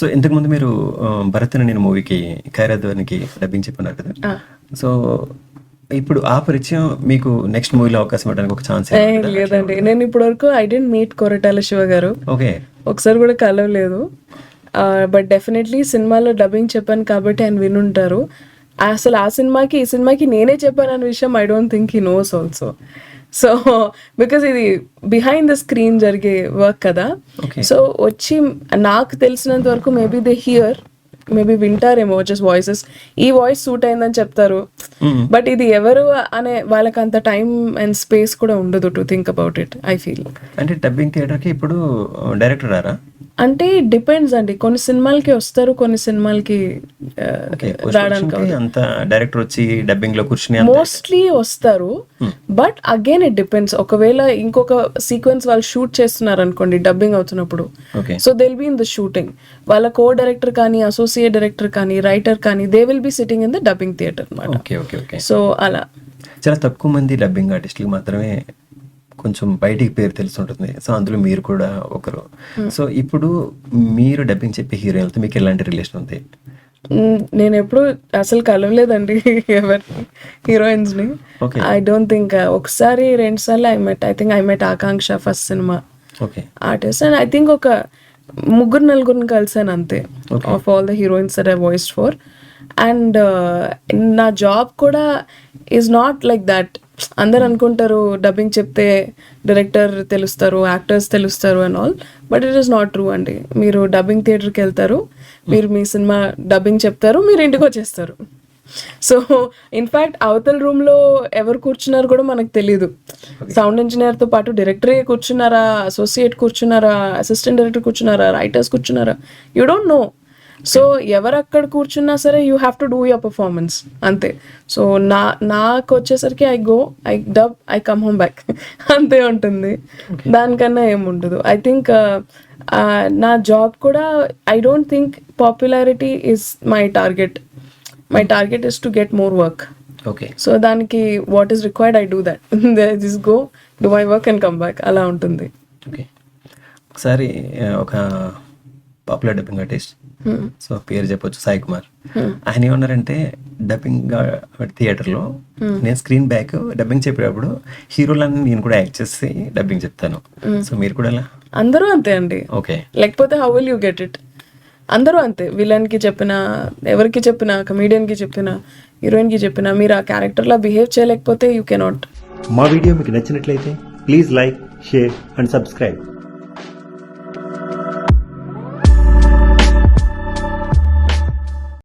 So ఇంతకుముందు మీరు భరత్ నేను మూవీకి ఖైరాద్వానికి డబ్బింగ్ చెప్పన్నారు కదా. సో ఇప్పుడు ఆ పరిచయం మీకు నెక్స్ట్ మూవీలో అవకాశం ఇవ్వడానికి ఒక ఛాన్స్ లేదండి. నేను ఇప్పటి వరకు I didn't meet Koratala Siva garu. Okay. ఒకసారి కూడా కలవలేదు. బట్ డెఫినెట్లీ సినిమాలో డబ్బింగ్ చెప్పాను కాబట్టి ఆయన వినుంటారు. అసలు ఆ సినిమాకి ఈ సినిమాకి నేనే చెప్పాను అనే విషయం I don't think he knows also so because ఇది బిహైండ్ ద స్క్రీన్ జరిగే వర్క్ కదా. సో వచ్చి నాకు తెలిసినంత వరకు మేబీ దే హియర్ మేబీ వింటారేమో జస్ట్ వాయిసెస్ ఈ వాయిస్ సూట్ అయిందని చెప్తారు. బట్ ఇది ఎవరు అనే వాళ్ళకి అంత టైం అండ్ స్పేస్ కూడా ఉండదు to think about it I feel అంటే డబ్బింగ్ థియేటర్కి ఇప్పుడు డైరెక్టర్ రారా? అంటే డిపెండ్స్ అండి. కొన్ని సినిమాలకి వస్తారు కొన్ని సినిమాలకి రావడానికి అంత డైరెక్టర్ వచ్చి డబ్బింగ్లో కూర్చుని మోస్ట్లీ వస్తారు బట్ అగైన్ ఇట్ డిపెండ్స్ ఒకవేళ ఇంకొక సీక్వెన్స్ వాళ్ళు షూట్ చేస్తున్నారు అనుకోండి డబ్బింగ్ అవుతున్నప్పుడు so they'll be in the shooting వాళ్ళ కో డైరెక్టర్ కానీ అసోసియేట్ డైరెక్టర్ కానీ రైటర్ కానీ they will be sitting in the dubbing theatre అనమాట సో అలా. చాలా తక్కువ మంది డబ్బింగ్ ఆర్టిస్టులకు మాత్రమే కొంచెం బయటికి పేరు తెలుస్తుంటుంది సో అందులో మీరు కూడా ఒకరు. సో ఇప్పుడు మీరు డబ్బింగ్ చెప్పే హీరోయిన్లతో మీకు ఎలాంటి రిలేషన్ ఉంది? మ్, నేను ఎప్పుడు అసలు కలవలేదండి ఎవరిని హీరోయిన్స్ని. ఐ డోంట్ థింక్ ఒకసారి రెండు సార్లు I met I think I met Akanksha first cinema okay artist and I think ఒక ముగ్గురు నలుగురిని కలిసాను అంతే. Of all the heroines that I voice for and uh, నా జాబ్ కూడా ఈజ్ నాట్ లైక్ దట్ అందరు అనుకుంటారు డబ్బింగ్ చెప్తే డైరెక్టర్ తెలుస్తారు యాక్టర్స్ తెలుస్తారు and all but it is not true అండి. మీరు డబ్బింగ్ థియేటర్కి వెళ్తారు మీరు మీ సినిమా డబ్బింగ్ చెప్తారు మీరు ఇంటికి వచ్చేస్తారు. సో ఇన్ఫ్యాక్ట్ అవతల రూమ్లో ఎవరు కూర్చున్నారు కూడా మనకు తెలియదు సౌండ్ ఇంజనీర్తో పాటు డైరెక్టరే కూర్చున్నారా అసోసియేట్ కూర్చున్నారా అసిస్టెంట్ డైరెక్టర్ కూర్చున్నారా రైటర్స్ కూర్చున్నారా యూ డోంట్ నో సో ఎవరు అక్కడ కూర్చున్నా సరే you have to do your performance అంతే. సో నా నాకు వచ్చేసరికి I go I dub I come home back అంతే ఉంటుంది. దానికన్నా ఏముండదు. ఐ థింక్ నా జాబ్ కూడా I don't think popularity is my target my target is to get more work okay so దానికి what is required I do that this go do my work and come back అలా ఉంటుంది. Okay ఒకసారి ఆ, ఒక popular dubbing artist so పేరు చెప్పొచ్చు సాయి కుమార్. ఆయన ఏమన్నారంటే డబ్బింగ్ థియేటర్లో నేను స్క్రీన్ బ్యాక్ డబ్బింగ్ చెప్పేటప్పుడు హీరోలను నేను కూడా యాక్ట్ చేసి డబ్బింగ్ చెప్తాను. సో మీరు కూడా అలా అందరూ అంతే అండి. ఓకే లేకపోతే how will you get it అందరూ అంతే. విలన్కి చెప్పిన ఎవరికి చెప్పిన కమీడియన్కి చెప్పిన హీరోయిన్కి చెప్పిన మీరు ఆ క్యారెక్టర్ లా బిహేవ్ చేయలేకపోతే యూ కెనాట్ మా వీడియో మీకు నచ్చినట్లయితే please like share and subscribe